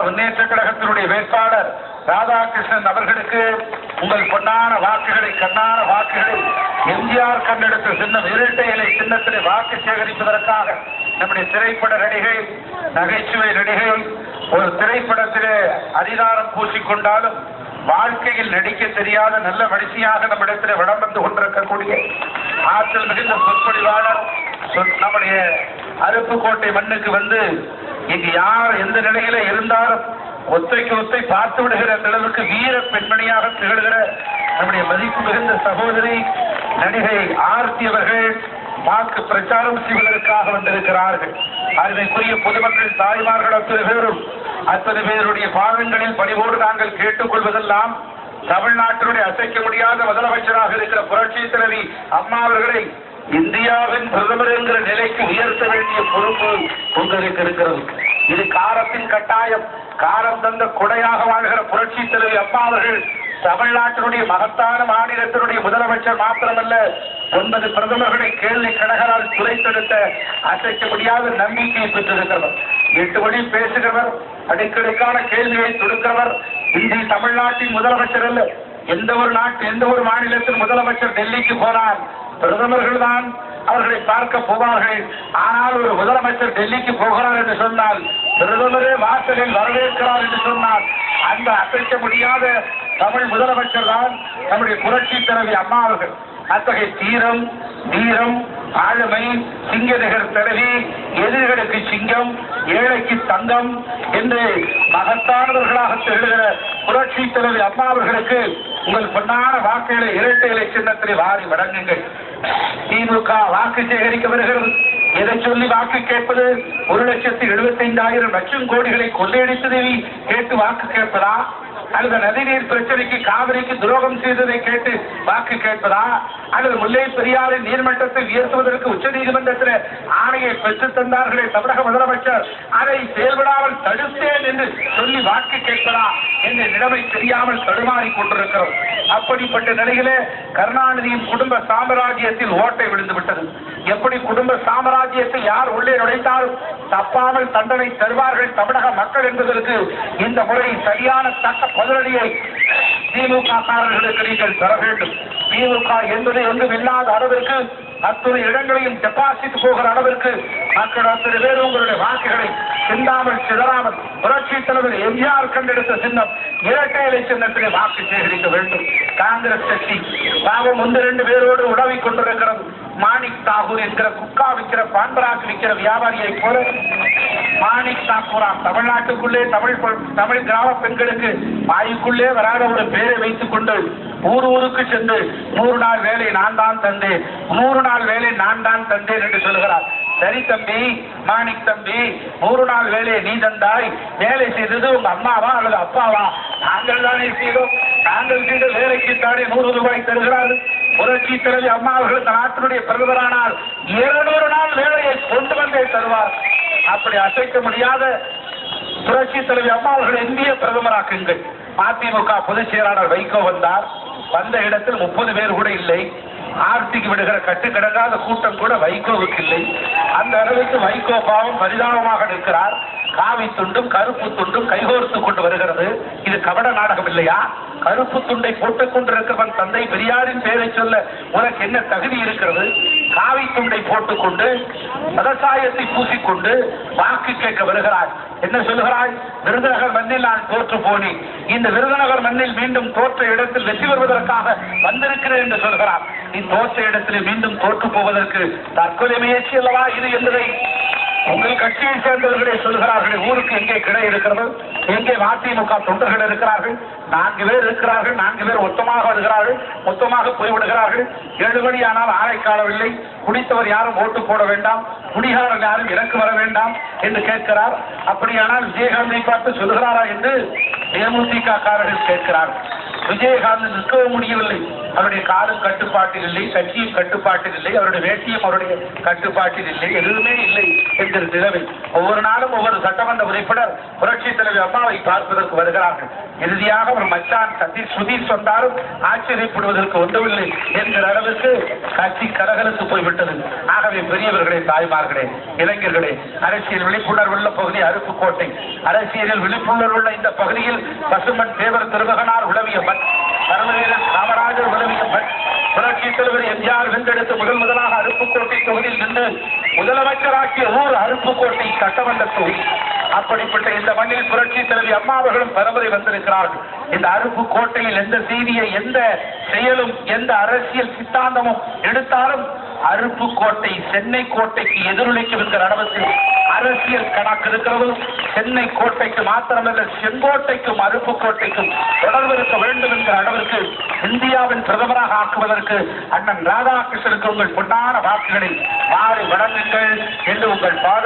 முன்னேற்ற கழகத்தினுடைய வேட்பாளர் ராதாகிருஷ்ணன் அவர்களுக்கு உங்கள் பொன்னான வாக்குகளை கண்ணான வாக்குகளை எம்ஜிஆர் கண்டெடுத்த சின்னம் இரட்டை இலை சின்னத்திலே வாக்கு சேகரிப்பதற்காக நம்முடைய திரைப்பட நடிகை நகைச்சுவை நடிகை ஒரு திரைப்படத்திலே அதிகாரம் பூசிக்கொண்டாலும் வாழ்க்கையில் நடிக்க தெரியாத நல்ல வரிசையாக நம்மிடத்திலே வடம் வந்து கொண்டிருக்கக்கூடிய ஆற்றல் மிகுந்த சொற்பொழிவாளர் நம்முடைய அருப்புக்கோட்டை மண்ணுக்கு வந்து இங்கு யார் எந்த நிலையில இருந்தாலும் ஒத்தைக்கு ஒத்தை பார்த்து விடுகிற அந்த அளவுக்கு வீர பெண்மணியாக திகழ்கிற நம்முடைய மதிப்பு மிகுந்த சகோதரி நடிகை ஆர்த்தி அவர்கள் வாக்கு பிரச்சாரம் செய்வதற்காக வந்திருக்கிறார்கள். அருமைக்குரிய பொதுமக்கள் தாய்மார்கள் அத்தனை பேரும் அத்தனை பேருடைய பாதங்களில் பணிவோடு நாங்கள் கேட்டுக்கொள்வதெல்லாம் தமிழ்நாட்டினுடைய அசைக்க முடியாத முதலமைச்சராக இருக்கிற புரட்சி தலைவி அம்மா அவர்களை இந்தியாவின் பிரதமர் என்கிற நிலைக்கு உயர்த்த வேண்டிய பொறுப்பு உங்களுக்கு இருக்கிறது. இது காரத்தின் கட்டாயம். காரம் தந்த கொடையாக வாழ்கிற புரட்சி தலைவி அப்பா அவர்கள் தமிழ்நாட்டினுடைய மகத்தான மாநிலத்தினுடைய முதலமைச்சர் மாத்திரமல்ல ஒன்பது பிரதமர்களை கேள்வி கணகரால் துளைத்தெடுத்த அசைக்க முடியாத நம்பிக்கையை பெற்றிருக்கிறவர். எட்டு மணி பேசுகிறவர் அடிக்கடிக்கான கேள்வியை தொடுக்கிறவர் இந்தி தமிழ்நாட்டின் முதலமைச்சர் அல்ல. எந்த ஒரு நாட்டு எந்த ஒரு மாநிலத்தின் முதலமைச்சர் டெல்லிக்கு போனால் பிரதமர்கள் தான் அவர்களை பார்க்க போவார்கள். ஆனால் ஒரு முதலமைச்சர் டெல்லிக்கு போகிறார் என்று சொன்னால் பிரதமரே வாசலில் வரவேற்கிறார் என்று சொன்னால் அந்த அசைக்க முடியாத தமிழ் முதலமைச்சர் தான் நம்முடைய புரட்சி தலைவி அம்மா அவர்கள். அத்தகைய தீரம் வீரம் ஆளுமை சிங்கநகர் தலைவி எதிரிகளுக்கு சிங்கம் ஏழைக்கு தங்கம் என்று மகத்தானவர்களாக திகழ்கிற புரட்சி தலைவி அம்மா அவர்களுக்கு உங்கள் பொன்னான வாக்குகளை இரட்டை இலை சின்னத்திலே வாரி வழங்குங்கள். திமுக வாக்கு சேகரிக்க வருகிறது. எதை சொல்லி வாக்கு கேட்பது? ஒரு லட்சத்தி எழுபத்தைந்தாயிரம் லட்சம் கோடிகளை கொள்ளையடித்ததை கேட்டு வாக்கு கேட்பதா? அல்லது நதிநீர் பிரச்சனைக்கு காவிரிக்கு துரோகம் செய்ததை கேட்டு வாக்கு கேட்பதா? அல்லது முல்லை பெரியாரின் நீர்மட்டத்தை உயர்த்துவதற்கு உச்ச நீதிமன்றத்தில் ஆணையை பெற்றுத் தந்தார்களே தமிழக முதலமைச்சர் அதை செயல்படாமல் தடுத்தேன் என்று சொல்லி வாக்கு கேட்பதா என்ற நிலைமை தெரியாமல் தடுமாறி கொண்டிருக்கிறோம். அப்படிப்பட்ட நிலையிலே கருணாநிதியின் குடும்ப சாம்ராஜ்யத்தில் ஓட்டை விழுந்து விட்டது எப்படி குடும்ப ராஜ்யத்தை யார் உள்ளே நுழைத்தாலும் தப்பாமல் தண்டனை தருவார்கள் தமிழக மக்கள் என்பதற்கு இந்த முறை சரியான தக்க பதிலடியை திமுக காரர்களுக்கு நீங்கள் தர வேண்டும். திமுக என்பது ஒன்றும் இல்லாத அளவிற்கு அத்துணை இடங்களையும் டெபாசிட் போகிற அளவிற்கு மக்கள் அத்தனை பேர் உங்களுடைய வாக்குகளை சிந்தாமல் சிதறாமல் புரட்சி தலைவர் எம்ஜிஆர் கண்டெடுத்த சின்னம் இரட்டை இலை சின்னத்திலே வாக்கு சேகரிக்க வேண்டும். காங்கிரஸ் கட்சி பாவம் ஒன்று ரெண்டு பேரோடு உடவிக் கொண்டிருக்கிறது. மாணிக் தாகூர் என்கிற குக்கா விற்கிற பான்பராக் விற்கிற வியாபாரியை போல மாணிக் தாக்கூரா தமிழ்நாட்டுக்குள்ளே தமிழ் பெண்- தமிழ் கிராம பெண்களுக்கு வாய்க்குள்ளே வராத ஒரு பேரை வைத்துக் கொண்டு ஊர் ஊருக்கு சென்று நூறு நாள் வேலை நான் தான் தந்தேன் நூறு நாள் வேலை நான் தான் தந்தேன் என்று சொல்கிறார் சரி தம்பி மாணிக் தம்பி நூறு நாள் வேலையை நீ தந்தாய் வேலை செய்தது உங்க அம்மாவா அல்லது அப்பாவா? நாங்கள் தானே செய்தோம். நாங்கள் செய்த வேலைக்கு நூறு ரூபாய் தருகிறார். புரட்சி தலைவி அம்மா அவர்கள் இந்த நாட்டினுடைய பிரதமரானால் இருநூறு நாள் வேலையை கொண்டு வந்தே தருவார். அப்படி அசைக்க முடியாத புரட்சி தலைவி அம்மா அவர்கள் இந்திய பிரதமராக்குங்கள். அதிமுக பொதுச் செயலாளர் வைகோ வந்தார். வந்த இடத்தில் முப்பது பேர் கூட இல்லை. ஆர்த்திக்கு விடுகிற கட்டுக்கிடங்காத கூட்டம் கூட வைகோவுக்கு இல்லை. அந்த அளவுக்கு வைகோ பாவம் பரிதாபமாக நிற்கிறார். காவி துண்டும் கருப்பு துண்டும் கைகோர்த்து கொண்டு வருகிறது. இது கபட நாடகம் இல்லையா? கருப்பு துண்டை போட்டுக் கொண்டிருக்கிறவன் தந்தை பெரியாரின் பேரை சொல்ல உனக்கு என்ன தகுதி இருக்கிறது? காவி துண்டை போட்டுக்கொண்டு விவசாயத்தை பூசிக்கொண்டு வாக்கு கேட்க வருகிறாய். என்ன சொல்லுகிறாய்? விருதுநகர் மண்ணில் நான் தோற்று போனி இந்த விருதுநகர் மண்ணில் மீண்டும் தோற்ற இடத்தில் வெற்றி பெறுவதற்காக வந்திருக்கிறேன் என்று சொல்கிறார். நீ தோற்ற இடத்தில் மீண்டும் தோற்று போவதற்கு தற்கொலை முயற்சி அல்லவா இது என்பதை உங்கள் கட்சியை சேர்ந்தவர்களே சொல்கிறார்கள் ஊருக்கு எங்கே கிளை இருக்கிறது எங்கே மதிமுக தொண்டர்கள் இருக்கிறார்கள் நான்கு பேர் இருக்கிறார்கள் நான்கு பேர் மொத்தமாக வருகிறார்கள் மொத்தமாக போய்விடுகிறார்கள். ஏழு மணி ஆனால் ஆளை காணவில்லை. குடித்தவர் யாரும் ஓட்டு போட வேண்டாம். குடிகாரன் யாரும் இறக்கு வர வேண்டாம் என்று கேட்கிறார். அப்படியானால் விஜயகாந்தை பார்த்து சொல்கிறாரா என்று தேமுதிக காரர்கள் கேட்கிறார் விஜயகாந்த் நிற்கவும் முடியவில்லை. அவருடைய காலும் கட்டுப்பாட்டில் இல்லை கட்சியும் கட்டுப்பாட்டில் இல்லை அவருடைய வேட்டியும் அவருடைய கட்டுப்பாட்டில் இல்லை எதுவுமே இல்லை என்கிற நிலைமை. ஒவ்வொரு நாளும் ஒவ்வொரு சட்டமன்ற உறுப்பினர் புரட்சி தலைவி அம்மாவை பார்ப்பதற்கு வருகிறார்கள். இறுதியாக ஒரு மச்சான் சதீஷ் சுதீஷ் வந்தாலும் ஆச்சரியப்படுவதற்கு ஒன்றுமில்லை என்கிற அளவுக்கு கட்சி கரகலுக்கு போய்விட்டது. ஆகவே பெரியவர்களே தாய்மார்களே இளைஞர்களே அரசியல் விழிப்புணர்வுள்ள பகுதி அருப்புக்கோட்டை. அரசியலில் விழிப்புணர்வுள்ள இந்த பகுதியில் பசுமன் தேவர் திருமகனார் உளவிய தர்மவீரன் காமராஜர் உளவிய புரட்சி தலைவர் எம்ஜிஆர் வென்றெடுத்து முதல் முதலாக அருப்புக்கோட்டை தொகுதியில் நின்று முதலமைச்சராக்கிய ஊர் அருப்புக்கோட்டை சட்டமன்ற தொகுதி அப்படிப்பட்ட இந்த மண்ணில் புரட்சி தலைவி அம்மா அவர்களும் பரம்பரை வந்திருக்கிறார்கள். இந்த அருப்புக்கோட்டையில் எந்த செய்தியை எந்த செயலும் எந்த அரசியல் சித்தாந்தமும் எடுத்தாலும் அருப்புக்கோட்டை சென்னை கோட்டைக்கு எதிரொலிக்கும் என்கிற அளவுக்கு அரசியல் கணக்கு இருக்கிறது சென்னை கோட்டைக்கு மாத்திரமல்ல செங்கோட்டைக்கும் அருப்புக்கோட்டைக்கும் தொடர்பு இருக்க வேண்டும் என்கிற அளவிற்கு இந்தியாவின் பிரதமராக ஆக்குவதற்கு அண்ணன் ராதாகிருஷ்ணனுக்கு உங்கள் பொன்னான வாக்குகளை மாறி வழங்குங்கள் என்று உங்கள் பாத